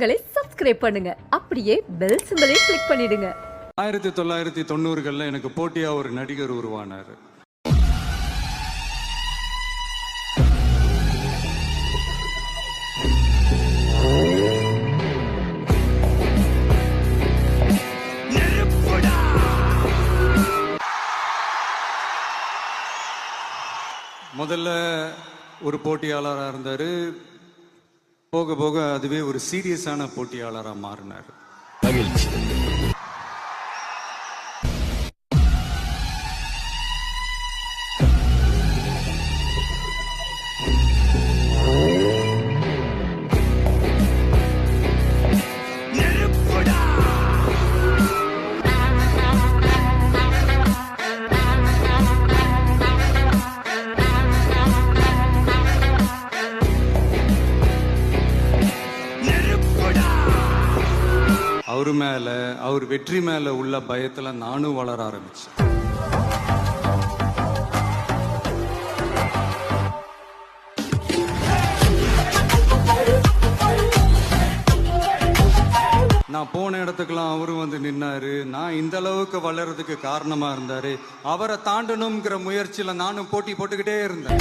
எங்களை சப்ஸ்கிரைப் பண்ணுங்க. அப்படியே பெல் சிம்பலையும் கிளிக் பண்ணிடுங்க. ஆயிரத்தி தொள்ளாயிரத்தி தொண்ணூறுகளில் எனக்கு போட்டியா ஒரு நடிகர் உருவானார். முதல்ல ஒரு போட்டியாளராக இருந்தார் போக போக அதுவே ஒரு சீரியஸான போட்டியாளராக மாறினார். மகிழ்ச்சி. அவர் மேல அவர் வெற்றி மேல உள்ள பயத்துல நானும் வளர ஆரம்பிச்சேன். நான் போன இடத்துக்கெல்லாம் அவரும் வந்து நின்னாரு. நான் இந்த அளவுக்கு வளர்றதுக்கு காரணமா இருந்தாரு. அவரை தாண்டணுங்கிற முயற்சியில நானும் போட்டி போட்டுக்கிட்டே இருந்தேன்.